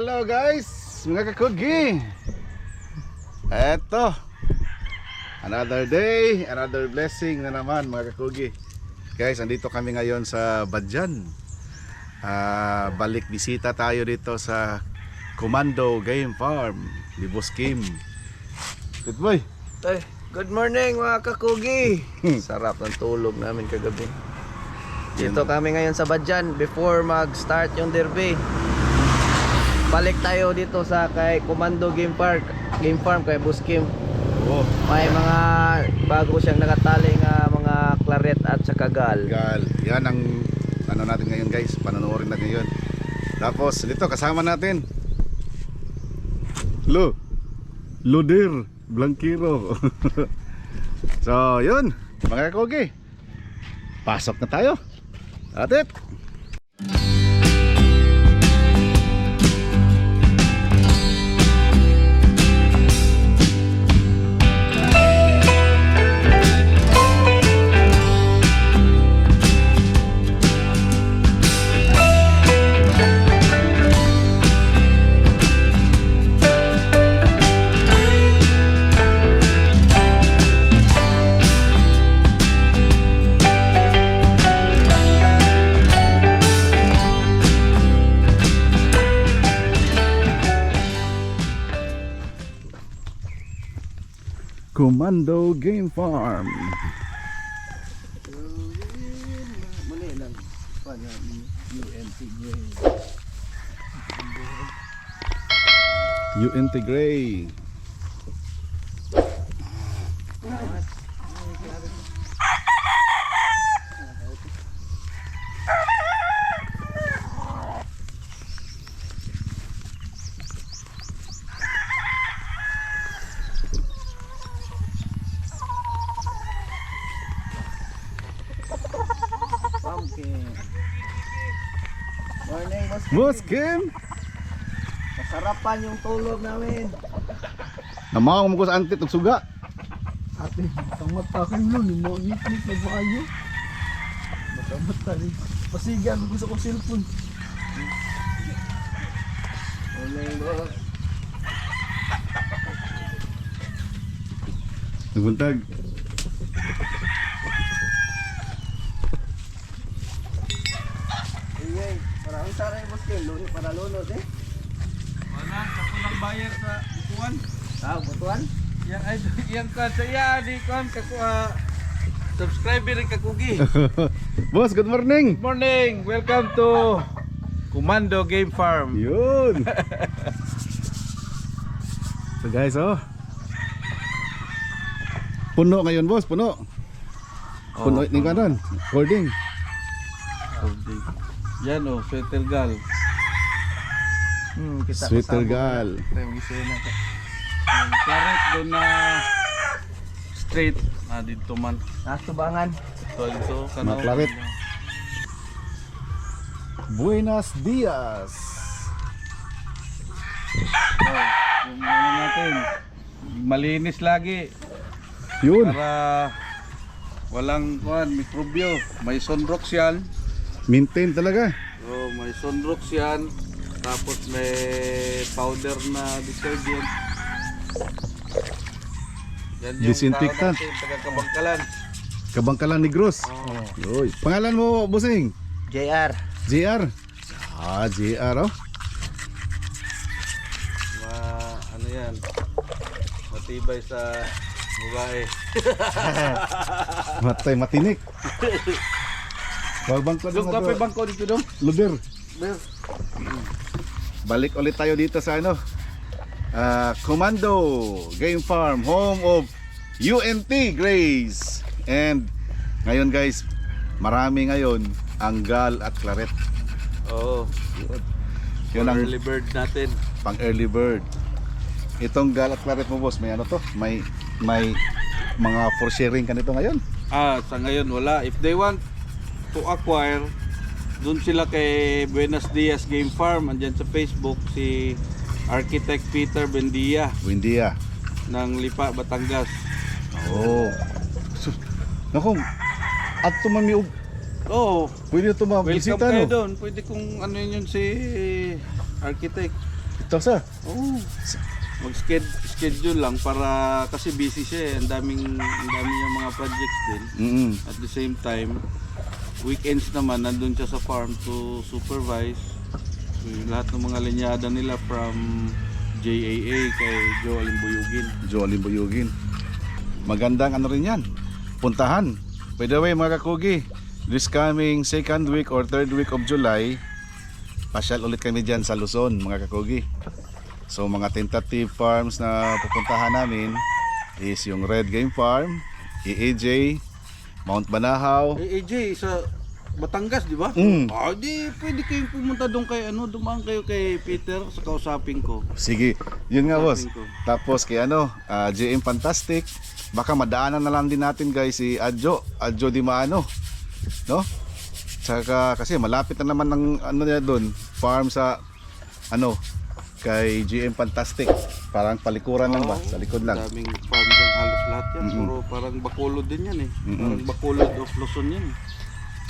Hello guys, mga kakugi. Eto. Another day, another blessing na naman mga kakugi. Guys, andito kami ngayon sa Badjan. Ah, balik bisita tayo dito sa Commando Game Farm ni Boss Kim. Good boy. Ay, good morning mga kakugi. Sarap ng tulog namin kagabi. Dito kami ngayon sa Badjan before mag-start yung derby. Balik tayo dito sa kay Commando Game Park, Game Farm kay Boss Kim. Oh, May mga bago siyang nakatali nga mga claret at saka gal. gal. Yan ang ano natin ngayon guys, panonoodin natin ngayon. Tapos dito kasama natin Lo. Loder Blanquiro. so, yun. Mga kakogi. Pasok na tayo. Atit. Commando Game Farm. Muli lang. Morning, Boss Kim. Boss Kim. Masarapan yung tulog namin. Namang mo ko sa antit ug suga. Ate, kamatakan nun, yung mga ngit-ngit na maayo. Matamata rin. Pasigan, gusto ko cellphone. Morning, boss. Nabuntag. Para ang saray boss Kim, luni para lunod eh. Wala, ako lang bayar sa bukuan. Ah, butuan? Yang ay yang ka sa iya di kon kakuha. Subscriber kakugi. Boss, good morning. Good morning. Welcome to Commando Game Farm. Yun. so guys, oh. Puno ngayon, boss, puno. Puno ni kanon. Holding. Yan oh, sweater gal. Hmm, kita Sweeter gal. Tayo gisay na ka. Yung Carrot doon na straight na dito man. Nasubangan. Ito ito Mga claret. Buenos dias. Oh, yung ano natin. Malinis lagi Yun. para walang kuan mikrobyo. May sunrox yan. Maintain talaga. Oh, may sunrox yan. Tapos may powder na detergent. Yan yung Disinfectant. tao natin, Kabangkalan. Kabangkalan Negros. Oh. Pangalan mo, bossing? JR. JR. Ah, JR, oh. Ma, ano yan? Matibay sa babae. Matay matinik. Bang bangko Yung kape bangko dito dong. Luder. Balik ulit tayo dito sa ano. ah, Commando Game Farm, home of UNT Grace. And ngayon guys, marami ngayon ang gal at claret. Oo. Yun ang early bird natin. pang early bird. Itong gal at claret mo boss, may ano to? May may mga for sharing ka nito ngayon. Ah, sa ngayon wala. If they want to acquire, doon sila kay Buenos Dias Game Farm. Andyan sa Facebook si Architect Peter Bendia Windia. ng Lipa, Batangas. Oh. Sus, Naku, at tumami Oo, pwede ito welcome mabisita kayo no? doon. Pwede kong ano yun si Architect. So, sir. Oo. Mag-schedule lang para kasi busy siya eh. Ang daming, ang dami niyang mga projects din. Mm At the same time, weekends naman nandun siya sa farm to supervise yung lahat ng mga linyada nila from JAA kay Joe Alimbuyugin. Jolly Buyugin. Magandang ano rin yan. Puntahan. By the way mga kakugi, this coming second week or third week of July, pasyal ulit kami dyan sa Luzon mga kakugi. So mga tentative farms na pupuntahan namin is yung Red Game Farm, EAJ, Mount Banahaw, Eh, AJ, sa Batangas, di ba? Mm. Ah, di pwede kayong pumunta doon kay ano, dumaan kayo kay Peter sa kausapin ko. Sige, yun nga boss. Ko. Tapos kay ano, ah, JM Fantastic, baka madaanan na lang din natin guys si Adjo, Adjo Di Maano. No? Tsaka kasi malapit na naman ng ano niya doon, farm sa ano, kay GM Fantastic. Parang palikuran lang ba? Sa likod lang. Daming farm lahat yan. Mm-mm. Puro parang Bacolod din yan eh. Mm-mm. Parang Bacolod of Luzon yan eh.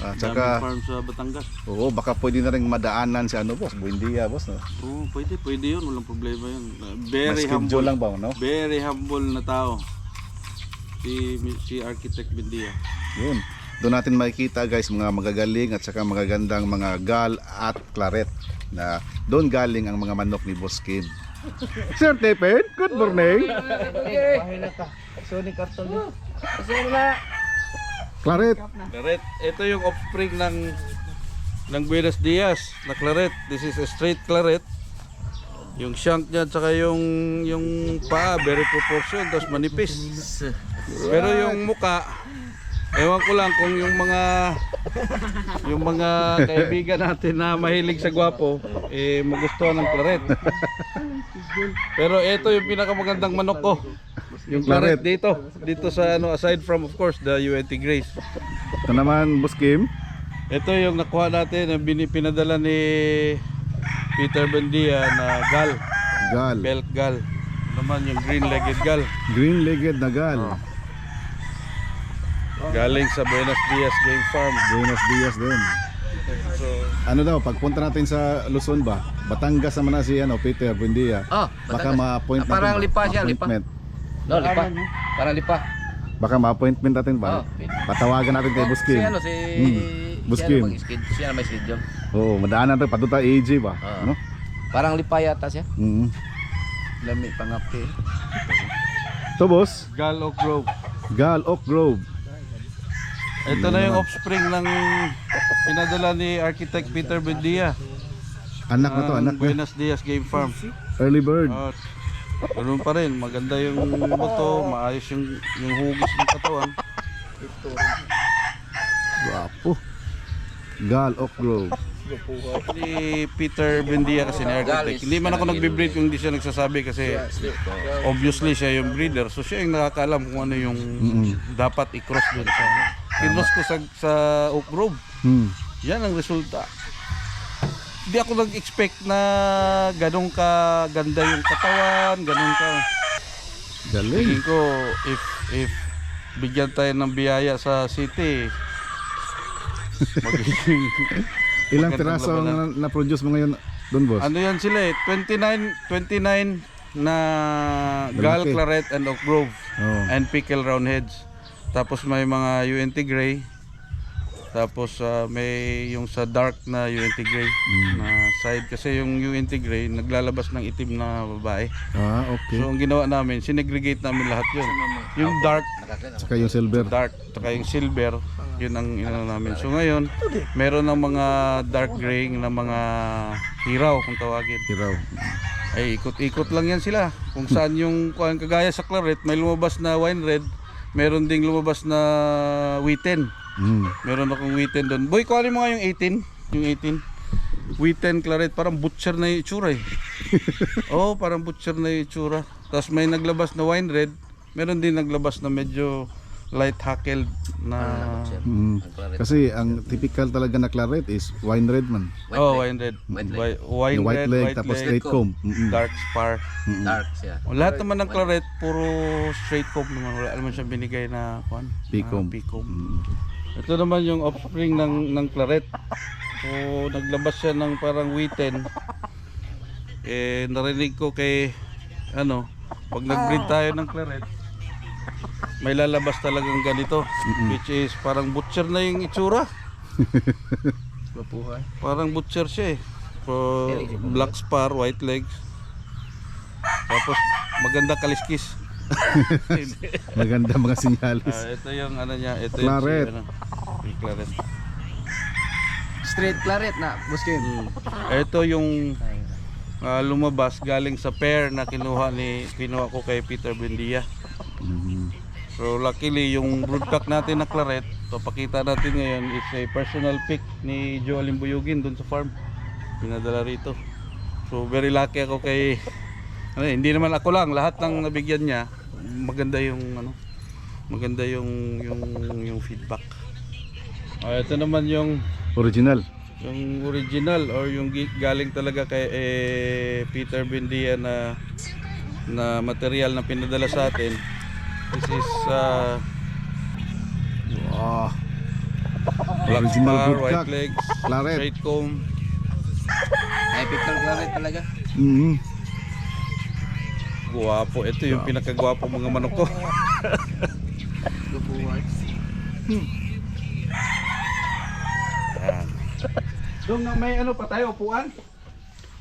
Ah, Daming tsaka, farm sa Batangas. oo, baka pwede na rin madaanan si ano boss, Buendia boss. No? Oo, pwede, pwede yun. Walang problema yun. Uh, Very Mas humble. lang ba, no? Very humble na tao. Si, si Architect Bendia. Yun. Doon natin makikita guys mga magagaling at saka magagandang mga gal at claret na doon galing ang mga manok ni Boss Kim. Sir Teped, good morning. Claret. Claret, ito yung offspring ng ng Buenos Dias na claret. This is a straight claret. Yung shank niya tsaka yung yung paa very proportion tapos manipis. Pero yung muka Ewan ko lang kung yung mga yung mga kaibigan natin na mahilig sa gwapo eh magustuhan ng claret. Pero ito yung pinakamagandang manok ko. Yung claret dito, dito sa ano aside from of course the UNT Grace. Ito naman Boss Kim. Ito yung nakuha natin, bini- pinadala ni Peter Bendia na gal, Gal. belt gal. Ito Naman yung green-legged gal. Green-legged na gal. Galing sa Buenos Dias Game Farm. Buenos Dias din. So, Ano daw, pagpunta natin sa Luzon ba? Batangas naman na si ano, Peter Buendia. Oh, Baka Batangas. ma-appoint Ah, parang natin ba? lipa siya, lipa. No, lipa. Parang lipa. Baka ma-appointment natin ba? Oh, pwede. Patawagan natin kay Boss Kim. Si ano, si... Hmm. Ano, mag-skid- siya na may schedule. Oo, madaanan tayo patuta AJ ba? Ah. Ano? Parang lipa yata siya. Mm. Lami pangapi. So boss, Gal Oak Grove. Gal Oak Grove. Ito na yung offspring ng pinadala ni Architect Peter Bendia. Anak na to, anak na. Buenos Dias Game Farm. Early bird. Uh, Ganun pa rin, maganda yung buto, maayos yung, yung hugis ng katawan. Guwapo. Gal Oak Grove. Si Peter Bendia kasi ni Architect. Hindi man ako nagbe-breed kung hindi siya nagsasabi kasi obviously siya yung breeder. So siya yung nakakaalam kung ano yung dapat i-cross doon sa Kinos ko sa, sa Oak Grove. Hmm. Yan ang resulta. Hindi ako nag-expect na ganun ka ganda yung katawan, ganun ka. Galing. Tingin ko if if bigyan tayo ng biyaya sa city magiging Ilang piraso ang na- na-produce mo ngayon doon boss? ano yan sila eh 29 29 na Gal. Claret and Oak Grove Oo. and Pickle Roundheads tapos may mga UNT Gray. Tapos ah, may yung sa dark na UNT Gray Mm. na side. Kasi yung UNT Gray naglalabas ng itim na babae. Ah, okay. so ang ginawa namin sinegregate namin lahat yun. Yung dark. Saka yung silver. dark saka yung silver yun ang inano namin. So ngayon meron ng mga dark gray na mga hiraw kung tawagin. Hiraw. ay ikot-ikot lang yan sila. Kung saan yung kagaya sa claret may lumabas na wine red meron ding lumabas na wheaten Hmm. meron akong wheaten doon. Boy kuhanin mo nga yung 18 yung 18 wheaten claret. Parang butcher na yung itsura eh. Oh parang butcher na yung itsura. Tapos may naglabas na wine red. Meron din naglabas na medyo light hackled na Hmm. Kasi ang typical talaga na claret is wine red man. oh wine red White leg. Wi- wine white red leg white tapos leg, straight comb. Mm-mm. dark spar. Dark siya. O, lahat naman ng claret, puro straight comb naman. Wala naman siya binigay na kwan. P-comb. Ah, P-comb. Mm. Ito naman yung offspring ng, ng claret. So, naglabas siya ng parang wheaten. eh narinig ko kay ano, pag nag-breed tayo ng claret, may lalabas talagang ganito, which is parang butcher na yung itsura. Mapuhay. Parang butcher siya eh. So, black spar, white legs. Tapos maganda kaliskis. Maganda mga sinyalis. Ah, ito yung ano niya, ito Claret. yung ano, yung claret. Straight claret na, buskin. Mm. Ito yung ah, lumabas galing sa pair na kinuha ni kinuha ko kay Peter Buendia. So luckily yung broodcock natin na claret, so pakita natin ngayon is a personal pick ni Joel Imbuyugin doon sa farm. Pinadala rito. So very lucky ako kay ano, eh, hindi naman ako lang, lahat ng nabigyan niya maganda yung ano, maganda yung yung yung feedback. Ah, ito naman yung Original. yung original or yung galing talaga kay eh, Peter Bendia na na material na pinadala sa atin. This is uh, Wow. black broodcock. white legs, Claret. straight comb. Ay, picture claret talaga. Mhm. Guwapo. Ito yung pinakagwapo mga manok ko. Doon na may ano pa tayo, upuan?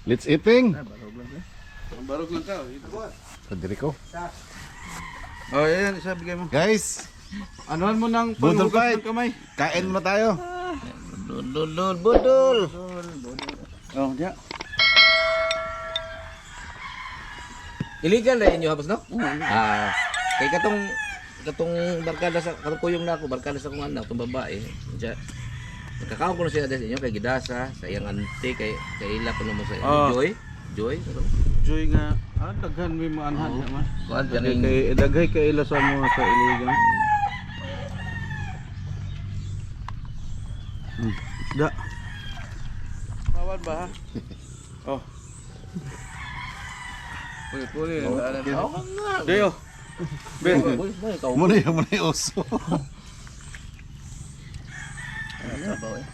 Let's eating. Ang barog lang ka. Ito ba? Federico. Oh, yan, isa bigay mo. Guys, Anuhan mo ng Budol panghugas fight. ng kamay. kain muna tayo. Budol, budol, budol. Oh, ya. Illegal na inyo hapos no? Ah, kay katong katong barkada sa katong kuyong nako barkada sa kong anak tong babae. Diya. Nakakaon ko na siya sa inyo kay gidasa sa iyang ante kay kay ila ko naman sa inyo. Ah. Joy. Joy. ano? Joy nga, ah, daghan may mga anhan Oo. naman. Kuan kaning kay daghay kay ila sa mo sa iligan. Hmm. Da. Kawan ba? Oh. Puli puli Oh. Oh, nga. Dayo. Ikaw. Muna yung muna yung oso. Sabaw eh.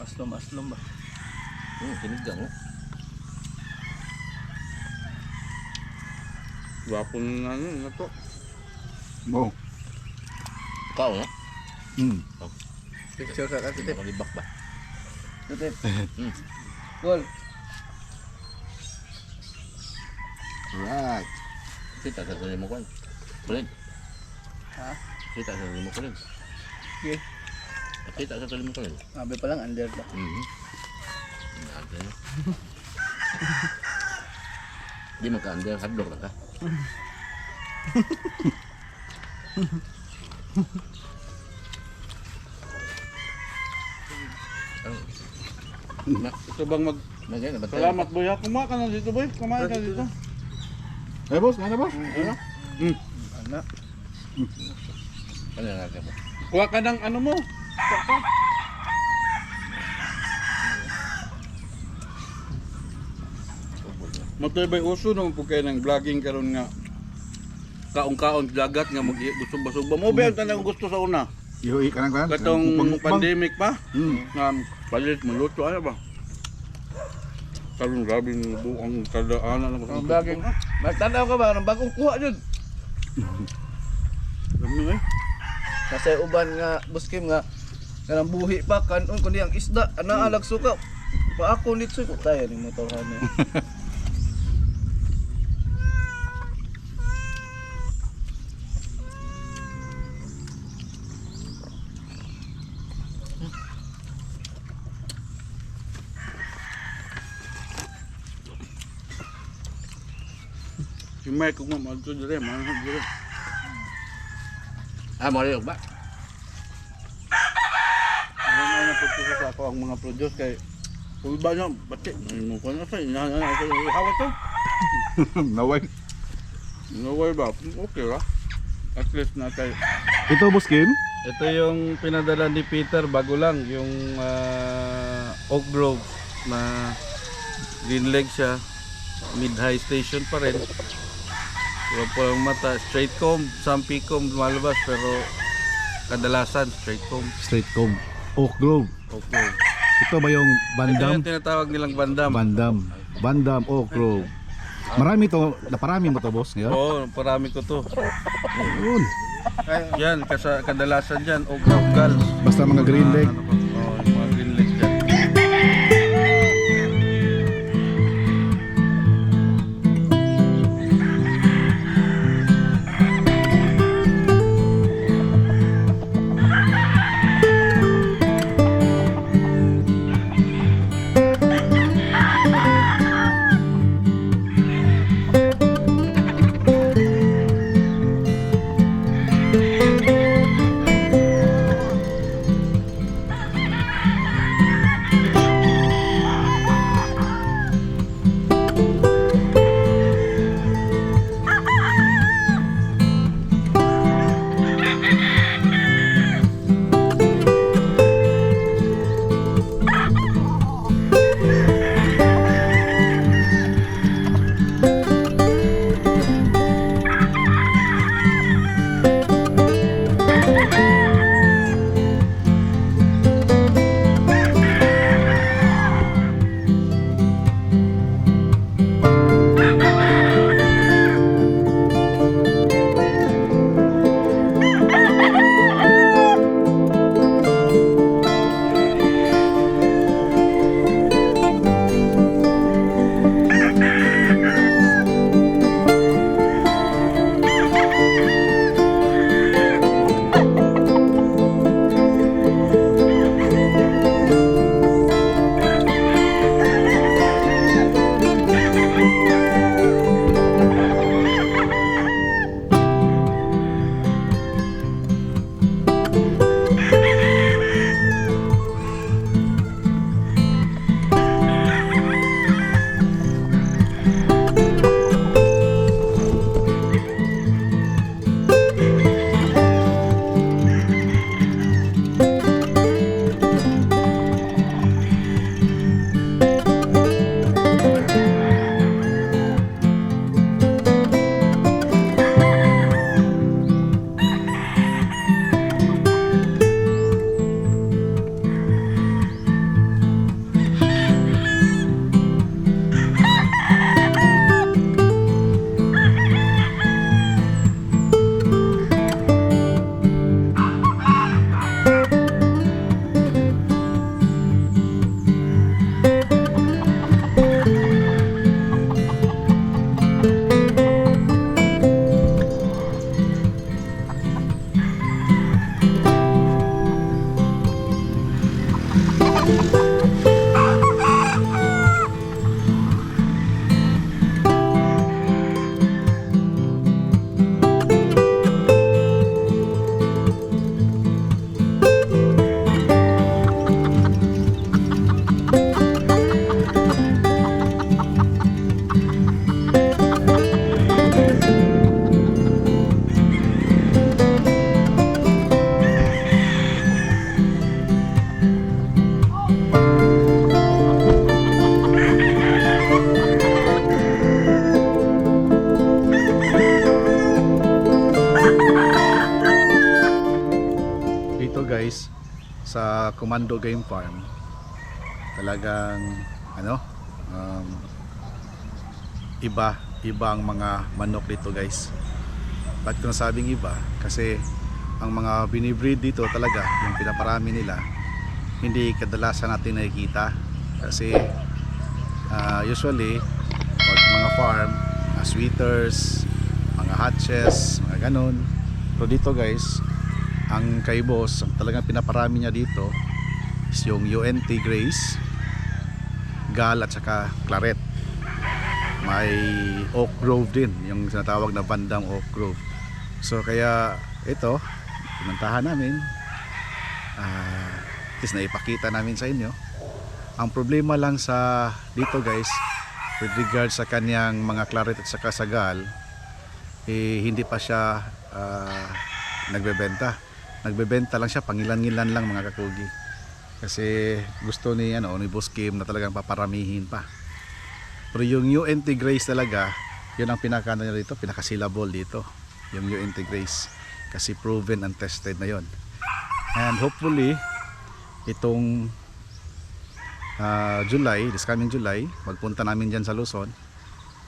Aslom, aslom ba? Hmm, kinigang oh. Gwapo na ano na to. Wow. Ikaw no? Mm. Picture ka kasi tip. Malibak ba? Tip. Hmm. Cool. Right. Kita sa sarili mo kuan. Kulit. Ha? Kita sa sarili mo kulit. Okay. Kita sa sarili mo kulit. Sabi pa lang, under ba? Mhm. Under. Di magka-under, hadlok lang ka. Ano? Ito bang mag tayo? Salamat boy ha. Kumain ka na dito boy. Kumain ka dito. Eh boss, ano boss? Ano? Hmm. Ano? Ano yung natin mo? Kuha ka ng ano mo. Matoy bay uso naman po kayo ng vlogging karon nga kaong-kaong dagat nga mag ba mo ba yung tanang gusto sa una Ihuhi ka lang kan? katong pandemic pa Hmm. nga palit maluto ano ba karon grabe ng buong kadaanan ng Ang bagong, magtanaw ka ba? Ang bagong kuha dyan. Dami eh. Kasi uban nga, buskim nga, kanang buhi pa, kanon kundi ang isda, anaalag suka. Pa ako nito ko tayo ni motorhan niya. Mike kung mamalto dire, manahag dire. Ah, mo ba? Ano na po sa ako ang mga produce kay kung ba niya, bati, ano ko na sa inahan na ako yung ihawa to. Naway. No way ba? Okay ra. At least na tayo. Ito boss Kim? Ito yung pinadala ni Peter bago lang, yung ah, Oak Grove na green leg siya. Mid-high station pa rin. Wala po ang mata, straight comb, some comb lumalabas pero kadalasan straight comb. Straight comb. Oak Grove. Oak Grove. Ito ba yung Ito bandam? yung tinatawag nilang bandam. Bandam. Bandam Oak Grove. Marami to, naparami mo to boss ngayon? Oo, parami ko to. Yun. Yan, kasa, kadalasan dyan, oak grove gals. Basta mga green leg. Ano ba? Sa Commando Game Farm, talagang ano, um, iba, iba ang mga manok dito guys. Bakit ko nasabing iba? Kasi ang mga binibreed dito talaga, yung pinaparami nila, hindi kadalasan natin nakikita. Kasi ah, usually, pag mga farm, mga sweeters, mga hatches, mga ganun. Pero dito guys, ang kay boss, ang talagang pinaparami niya dito is yung UNT Grace, Gal at saka Claret. May Oak Grove din, yung sinatawag na bandang Oak Grove. So kaya ito, pinuntahan namin. At least naipakita namin sa inyo. Ang problema lang sa dito guys, with regard sa kanyang mga claret at saka sa gal, eh, hindi pa siya ah, nagbebenta. Nagbebenta lang siya, pangilan-ngilan lang mga kakugi. Kasi gusto ni ano ni Boss Kim na talagang paparamihin pa. Pero yung UNT Grace talaga, yun ang pinaka niya dito, pinaka syllable dito. Yung UNT Grace kasi proven and tested na yon. And hopefully itong ah, July, this coming July, magpunta namin dyan sa Luzon.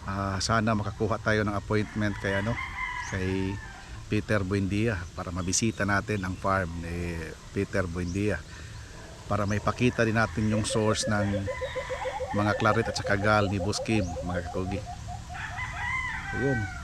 Ah, sana makakuha tayo ng appointment kay ano, kay Peter Buendia para mabisita natin ang farm ni Peter Buendia para may pakita din natin yung source ng mga claret at saka gal ni Boss Kim, mga kakogi. Ayun.